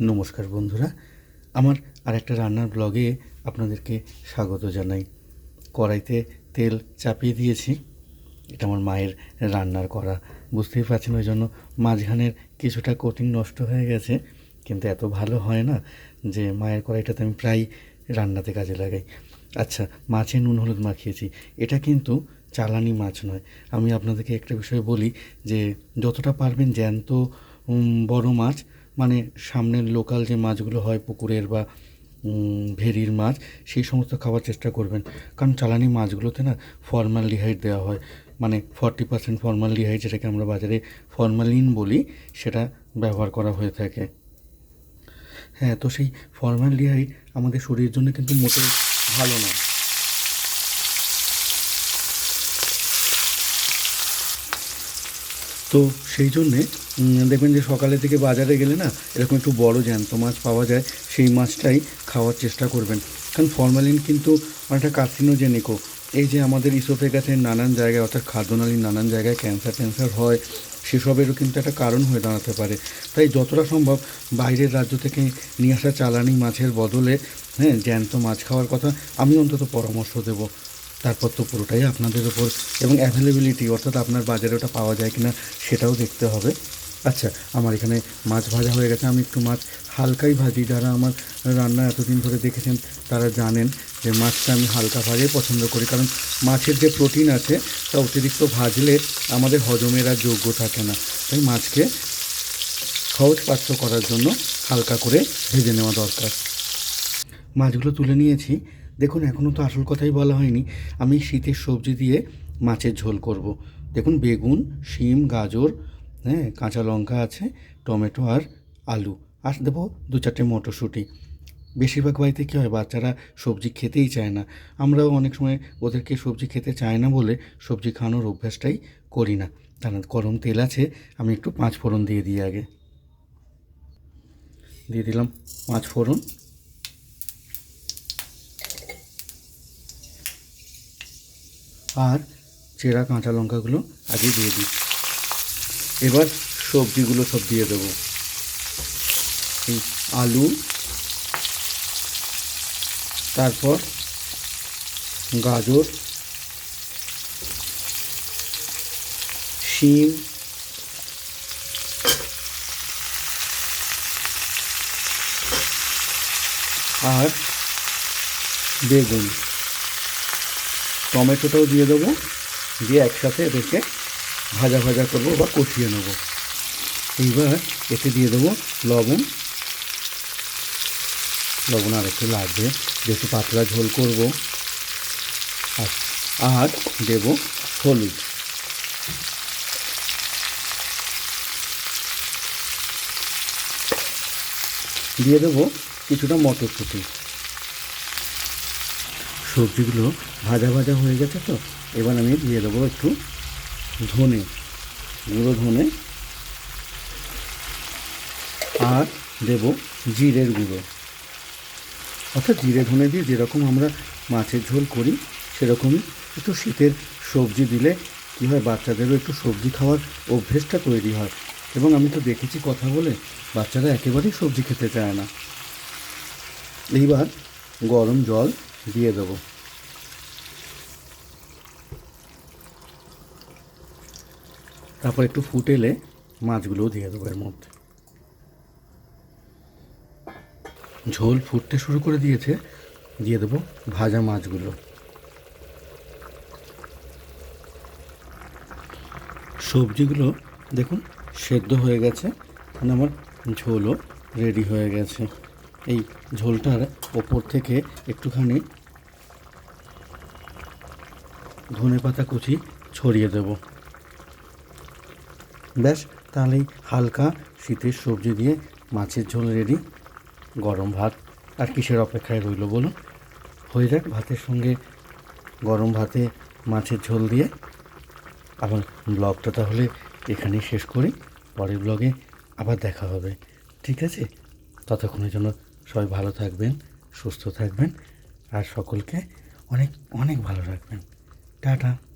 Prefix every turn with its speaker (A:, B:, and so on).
A: নমস্কার বন্ধুরা। আমার আরেকটা রান্নার ব্লগে আপনাদেরকে স্বাগত জানাই। কড়াইতে তেল চাপিয়ে দিয়েছি। এটা আমার মায়ের রান্নার করা বুঝতেই পারছেন ওই জন্য মাঝখানের কিছুটা কোটিং নষ্ট হয়ে গেছে। কিন্তু এত ভালো হয় না যে মায়ের কড়াইটাতে আমি প্রায় রান্নাতে কাজে লাগাই। আচ্ছা মাছে নুন, হলুদ মাখিয়েছি। এটা কিন্তু চালানি মাছ নয়। আমি আপনাদেরকে একটা বিষয় বলি যে, যতটা পারবেন জ্যান্ত বড় মাছ মানে সামনের লোকাল যে মাছগুলো হয় পুকুরের বা ভেরির মাছ, সেই সমস্ত খাওয়ার চেষ্টা করবেন। কারণ চালানি মাছগুলোতে না ফর্মাল ডিহাইড দেওয়া হয়। মানে ফর্টি পার্সেন্ট ফর্মাল ডিহাইড যেটাকে আমরা বাজারে ফর্মালিন বলি, সেটা ব্যবহার করা হয়ে থাকে। হ্যাঁ তো সেই ফর্মাল ডিহাইড আমাদের শরীরের জন্য কিন্তু মোটেও ভালো নয়। তো সেই জন্যে দেখবেন যে সকালে থেকে বাজারে গেলে না এরকম একটু বড় জ্যান্ত মাছ পাওয়া যায়, সেই মাছটাই খাওয়ার চেষ্টা করবেন। কারণ ফরমালিন কিন্তু অনেকটা কার্সিনোজেনিকও। এই যে আমাদের ইসোফেগাসের নানান জায়গায়, অর্থাৎ খাদ্যনালীর নানান জায়গায় ক্যান্সার ট্যান্সার হয়, সেসবেরও কিন্তু একটা কারণ হয়ে দাঁড়াতে পারে। তাই যতটা সম্ভব বাইরের রাজ্য থেকে নিয়ে আসা চালানি মাছের বদলে হ্যাঁ জ্যান্ত মাছ খাওয়ার কথা আমি অন্তত পরামর্শ দেবো। তারপর তো পুরোটাই আপনাদের ওপর এবং অ্যাভেলেবিলিটি অর্থাৎ আপনার বাজারে ওটা পাওয়া যায় কিনা সেটাও দেখতে হবে। আচ্ছা আমার এখানে মাছ ভাজা হয়ে গেছে। আমি একটু মাছ হালকাই ভাজি। যারা আমার রান্না এতদিন ধরে দেখেছেন, তারা জানেন যে মাছটা আমি হালকা ভাজাই পছন্দ করি। কারণ মাছের যে প্রোটিন আছে, তা অতিরিক্ত ভাজলে আমাদের হজমের আর যোগ্য থাকে না। তাই মাছকে সহজ পাচ্য করার জন্য হালকা করে ভেজে নেওয়া দরকার। মাছগুলো তুলে নিয়েছি। দেখুন এখনও তো আসল কথাই বলা হয়নি। আমি শীতের সবজি দিয়ে মাছের ঝোল করব। দেখুন, বেগুন, শিম, গাজর হ্যাঁ কাঁচা লঙ্কা আছে, টমেটো আর আলু। আর দেবো দু চারটে মটরশুঁটি। বেশিরভাগ বাড়িতে কী হয়, বাচ্চারা সবজি খেতেই চায় না। আমরাও অনেক সময় ওদেরকে সবজি খেতে চায় না বলে সবজি খাওয়ানোর অভ্যাসটাই করি না। তার গরম তেল আছে, আমি একটু পাঁচ ফোড়ন দিয়ে দিই আগে। দিয়ে দিলাম পাঁচ ফোড়ন। আর চেরা কাঁচা লঙ্কাগুলো আগে দিয়ে দিই। এবার সবজিগুলো সব দিয়ে দেবো। আলু, তারপর গাজর, শিম, আর বেগুন। টমেটোটাও দিয়ে দেবো। দিয়ে একসাথে এদেরকে ভাজা ভাজা করব বা কষিয়ে নেব। এইবার এতে দিয়ে দেবো লবণ। লবণ আর একটু লাগবে। যেহেতু পাতলা ঝোল করব। আর আর দেবো হলুদ। দিয়ে দেবো কিছুটা মটরশুঁটি। সবজিগুলো ভাজা ভাজা হয়ে গেছে তো, এবার আমি দিয়ে দেবো একটু ধনে, গুঁড়ো ধনে, আর দেব জিরের গুঁড়ো। অর্থাৎ জিরে ধনে দিয়ে যেরকম আমরা মাছের ঝোল করি, সেরকমই একটু শীতের সবজি দিলে কী হয়, বাচ্চাদেরও একটু সবজি খাওয়ার অভ্যেসটা তৈরি হয়। এবং আমি তো দেখেছি কথা বলে, বাচ্চারা একেবারেই সবজি খেতে চায় না। এইবার গরম জল দিয়ে দেবো। তারপর একটু ফুটেলে মাছগুলোও দিয়ে দেবো এর মধ্যে। ঝোল ফুটতে শুরু করে দিয়েছে, দিয়ে দেবো ভাজা মাছগুলো। সবজিগুলো দেখুন সেদ্ধ হয়ে গেছে মানে আমার ঝোলও রেডি হয়ে গেছে। এই ঝোলটার ওপর থেকে একটুখানি ধনে পাতা কুচি ছড়িয়ে দেব। ব্যাস, তাহলেই হালকা শীতের সবজি দিয়ে মাছের ঝোল রেডি গরম ভাত আর কিসের অপেক্ষায় রইল বলুন? হয়ে যাক ভাতের সঙ্গে গরম ভাতে মাছের ঝোল দিয়ে। আবার ব্লগটা তাহলে এখানেই শেষ করি। পরের ব্লগে আবার দেখা হবে। ঠিক আছে? ততক্ষণের জন্য সবাই ভালো থাকবেন, সুস্থ থাকবেন, আর সকলকে অনেক অনেক ভালো রাখবেন। টাটা।